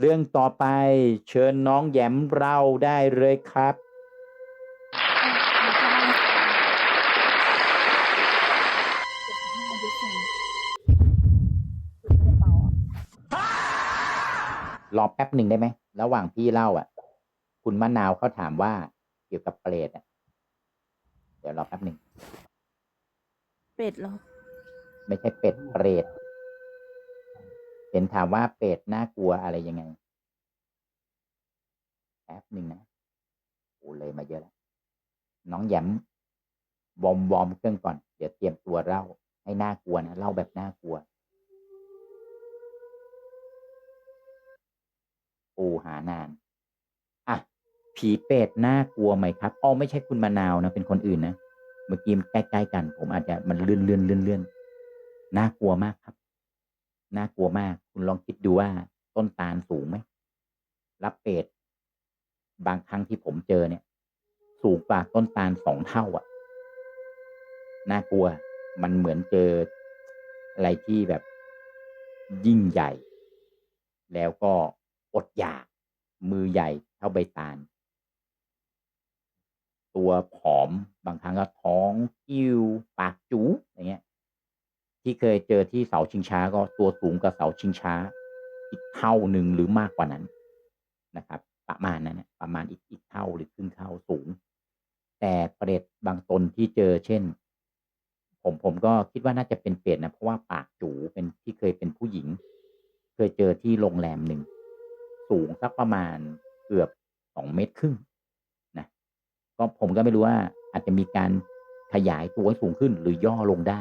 เรื่องต่อไปเชิญน้องแหยมเราได้เลยครับ รอแป๊บหนึ่งได้ไหม ระหว่างพี่เล่าอะ คุณมะนาวเขาถามว่าเกี่ยวกับเปรตอะ เดี๋ยวรอแป๊บหนึ่งเป็ดเหรอ ไม่ใช่เป็ดเปรต เห็นถามว่าเป็ดน่ากลัวอะไรยังไงแป๊บหนึ่งนะโอ้เลยมาเยอะแล้ว น้องแหยมวอมวอมเครื่องก่อน เดี๋ยวเตรียมตัวเล่า ให้น่ากลัวนะเล่าแบบน่ากลัวปูหานาน อะ ผีเป็ดน่ากลัวไหมครับอ๋อไม่ใช่คุณมะนาวนะ เป็นคนอื่นนะ เมื่อกี้ใกล้ๆกัน ผมอาจจะมันเลื่อนเลื่อนเลื่อนเลื่อนน่ากลัวมากครับ น่ากลัวมาก คุณลองคิดดูว่าต้นตาลสูงไหมรับเป็ดบางครั้งที่ผมเจอเนี่ย สูงกว่าต้นตาลสองเท่าอะน่ากลัว มันเหมือนเจออะไรที่แบบยิ่งใหญ่ แล้วก็อดอยาก มือใหญ่เท่าใบตาล ตัวผอมบางครั้งก็ท้องกิ้ว ปากจูอย่างเงี้ย ที่เคยเจอที่เสาชิงช้าก็ตัวสูงกว่าเสาชิงช้า อีกเท่าหนึ่งหรือมากกว่านั้นนะครับ ประมาณนั้นประมาณอีกอีกเท่าหรือครึ่งเท่าสูง แต่เปรตบางตนที่เจอเช่น ผมผมก็คิดว่าน่าจะเป็นเปรตนะเพราะว่าปากจูเป็นที่เคยเป็นผู้หญิง เคยเจอที่โรงแรมหนึ่งสูงสักประมาณเกือบสองเมตรครึ่งนะก็ผมก็ไม่รู้ว่าอาจจะมีการขยายตัวให้สูงขึ้นหรือย่อลงได้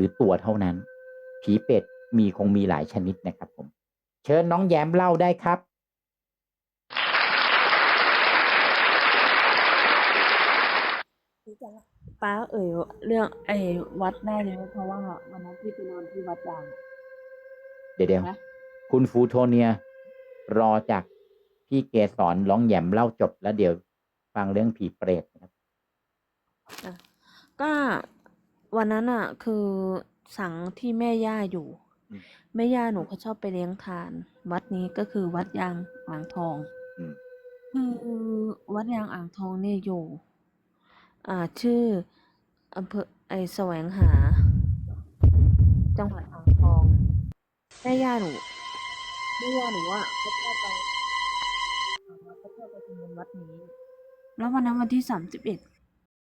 รือตัวเท่านั้น ผีเป็ดมีคงมีหลายชนิดนะครับผม เชิญน้องแย้มเล่าได้ครับ ป้าเอ่ยเรื่องไอ้วัดได้เลยเพราะว่าวันนั้นพี่ไปนอนที่วัดยางเดี๋ยวเดี๋ยวนะคุณฟูโทเนีย รอจากพี่เกสรร้องแหยมเล่าจบแล้วเดี๋ยว ฟังเรื่องผีเปรตนะครับก็ วันนั้นอะ คือสังที่แม่ย่าอยู่ อืม แม่ย่าหนูเขาชอบไปเลี้ยงทาน วัดนี้ก็คือวัดยางอ่างทอง อืม คือวัดยางอ่างทองเนี่ยอยู่ อ่าชื่ออำเภอไอแสวงหา จังหวัดอ่างทองแม่ย่าหนูแม่ย่าหนูว่าเขาชอบไปเขาชอบไปทำบุญวัดนี้ แล้ววันนั้นวันที่สามสิบเอ็ด